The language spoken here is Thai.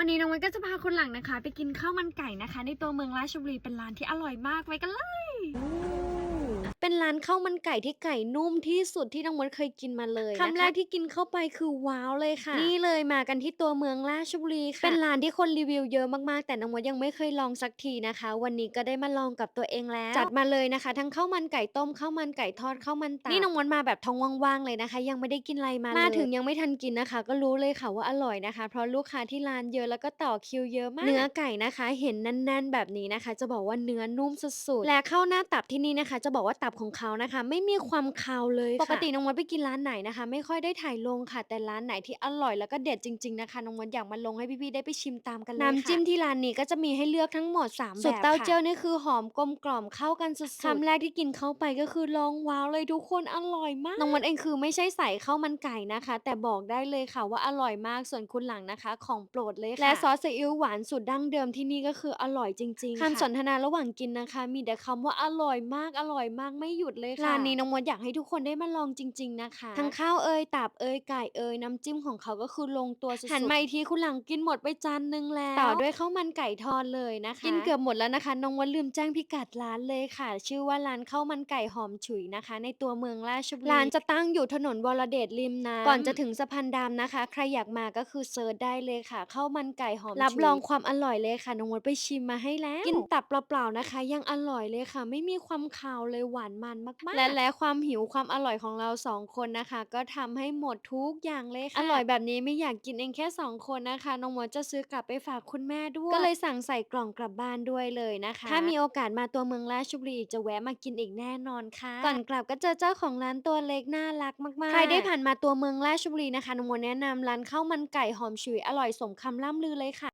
วันนี้น้องวันก็จะพาคนหลังนะคะ ไปกินข้าวมันไก่นะคะ ในตัวเมืองราชบุรีเป็นร้านที่อร่อยมากไปกันเลย เป็นร้านข้าวมันไก่ที่ไก่นุ่มที่สุดที่น้องมดเคยกินมาเลยคำแรกที่กินเข้าไปคือว้าวเลยค่ะ นี่เลยมากันที่ตัวเมืองราชบุรีค่ะ เป็นร้านที่คนรีวิวเยอะมากๆ แต่น้องมดยังไม่เคยลองสักทีนะคะ วันนี้ก็ได้มาลองกับตัวเองแล้ว จัดมาเลยนะคะ ทั้งข้าวมันไก่ต้มข้าวมันไก่ทอดข้าวมันตับนี่น้องมดมาแบบท้องว่างๆเลยนะคะ ยังไม่ได้กินอะไรมาเลยมาถึงยังไม่ทันกินนะคะ ก็รู้เลยค่ะว่าอร่อยนะคะ เพราะลูกค้าที่ร้านเยอะแล้วก็ต่อคิวเยอะมาก เนื้อไก่นะคะ เห็นแน่นๆ แบบนี้นะคะ จะบอกว่าเนื้อนุ่มสุดๆและข้าวหน้าตับที่นี่นะคะ จะบอกว่าตับของเขานะคะ ไม่มีความคาวเลยค่ะปกติน้องมดไปกินร้านไหนนะคะ ไม่ค่อยได้ถ่ายลงค่ะ แต่ร้านไหนที่อร่อยแล้วก็เด็ดจริงๆนะคะน้องมดอยากมาลงให้พี่ๆได้ไปชิมตามกันเลยค่ะน้ำจิ้มที่ร้านนี้ก็จะมีให้เลือกทั้งหมด3แบบสุดเต้าเจี้ยวนี่คือหอมกลมกล่อมเข้ากันสุดๆคำแรกที่กินเข้าไปก็คือลองว้าวเลยทุกคนอร่อยมากน้องมดเองคือไม่ใช่ใส่ข้าวมันไก่นะคะ แต่บอกได้เลยค่ะว่าอร่อยมากส่วนคุณหลังนะคะ ของโปรดเลยค่ะและซอสซีอิ๊วหวานสูตรดั้งเดิมที่นี่ก็คืออร่อยจริงๆคำสนทนาระหว่างกินนะคะ มีแต่คำว่าอร่อยมากอร่อยมากไม่หยุดเลยค่ะร้านนี้น้องมดอยากให้ทุกคนได้มาลองจริง ๆ นะคะ ทั้งข้าวเอยตับเอยไก่เอยน้ำจิ้มของเขาก็คือลงตัวสุดๆ หันมาอีกทีคุณหลังกินหมดไปจานนึงแล้ว ต่อด้วยข้าวมันไก่ทอดเลยนะคะ กินเกือบหมดแล้วนะคะน้องมดลืมแจ้งพิกัดร้านเลยค่ะ ชื่อว่าร้านข้าวมันไก่หอมฉุยนะคะ ในตัวเมืองราชบุรีร้านจะตั้งอยู่ถนนวรเดชริมน้ำก่อนจะถึงสะพานดำนะคะ ใครอยากมาก็คือเซิร์ชได้เลยค่ะข้าวมันไก่หอมฉุยรับรองความอร่อยเลยค่ะน้องมดไปชิมมาให้แล้ว กินตับเปล่าๆนะคะ ยังอร่อยเลยค่ะ ไม่มีความคาวเลยหวานมันมาก ๆ และและความหิวความอร่อยของเราสองคนนะคะ ก็ทำให้หมดทุกอย่างเลยค่ะ อร่อยแบบนี้ไม่อยากกินเองแค่สองคนนะคะ น้องมดจะซื้อกลับไปฝากคุณแม่ด้วย ก็เลยสั่งใส่กล่องกลับบ้านด้วยเลยนะคะ ถ้ามีโอกาสมาตัวเมืองราชบุรีอีกจะแวะมากินอีกแน่นอนค่ะ ก่อนกลับก็เจอเจ้าของร้านตัวเล็กน่ารักมากๆ ใครได้ผ่านมาตัวเมืองราชบุรีนะคะน้องมดแนะนำร้านข้าวมันไก่หอมฉุยอร่อยสมคำล่ำลือเลยค่ะ